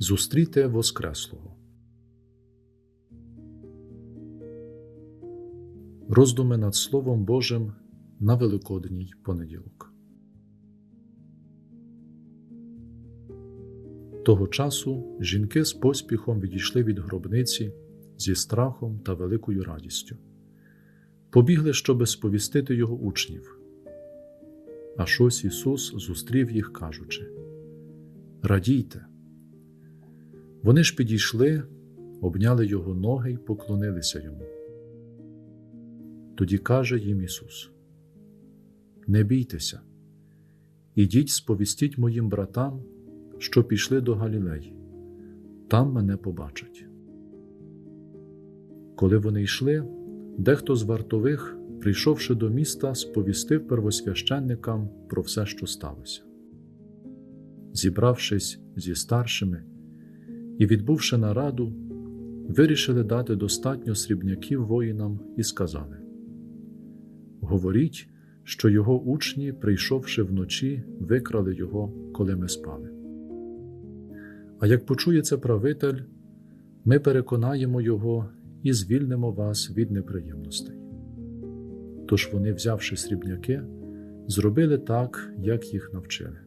Зустріте Воскреслого. Роздуми над Словом Божим на Великодній понеділок. Того часу жінки з поспіхом відійшли від гробниці зі страхом та великою радістю. Побігли, щоби сповістити його учнів. Аж ось Ісус зустрів їх, кажучи: Радійте! Вони ж підійшли, обняли його ноги й поклонилися йому. Тоді каже їм Ісус: Не бійтеся, ідіть, сповістіть моїм братам, що пішли до Галілеї, там мене побачать. Коли вони йшли, дехто з вартових, прийшовши до міста, сповістив первосвященникам про все, що сталося. Зібравшись зі старшими і відбувши нараду, вирішили дати достатньо срібняків воїнам і сказали: Говоріть, що його учні, прийшовши вночі, викрали його, коли ми спали. А як почує це правитель, ми переконаємо його і звільнимо вас від неприємностей. Тож вони, взявши срібняки, зробили так, як їх навчили.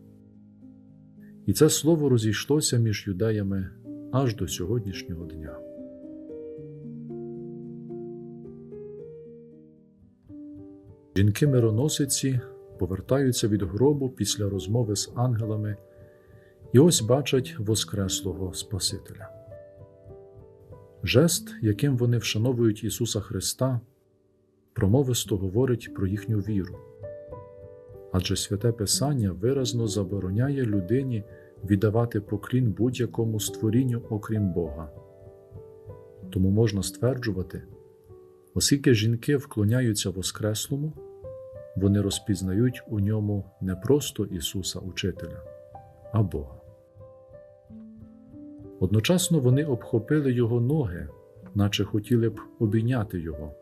І це слово розійшлося між юдеями аж до сьогоднішнього дня. Жінки мироносиці повертаються від гробу після розмови з ангелами і ось бачать Воскреслого Спасителя. Жест, яким вони вшановують Ісуса Христа, промовисто говорить про їхню віру. Адже святе Писання виразно забороняє людині віддавати поклін будь-якому створінню, окрім Бога. Тому можна стверджувати, оскільки жінки вклоняються Воскреслому, вони розпізнають у ньому не просто Ісуса Учителя, а Бога. Одночасно вони обхопили його ноги, наче хотіли б обійняти його.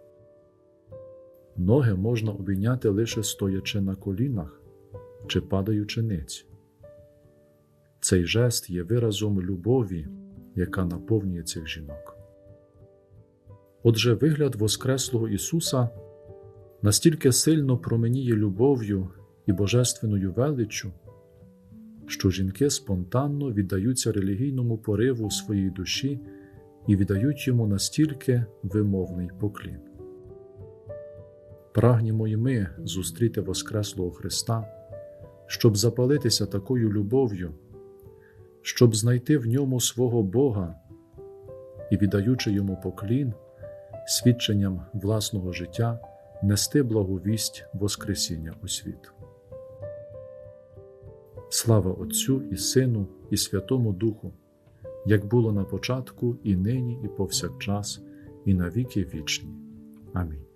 Ноги можна обійняти лише стоячи на колінах чи падаючи ниць. Цей жест є виразом любові, яка наповнює цих жінок. Отже, вигляд Воскреслого Ісуса настільки сильно променіє любов'ю і божественною величчю, що жінки спонтанно віддаються релігійному пориву своєї душі і віддають йому настільки вимовний поклін. Прагнімо й ми зустріти Воскреслого Христа, щоб запалитися такою любов'ю, щоб знайти в ньому свого Бога і, віддаючи йому поклін, свідченням власного життя, нести благовість Воскресіння у світ. Слава Отцю і Сину, і Святому Духу, як було на початку, і нині, і повсякчас, і на віки вічні. Амінь.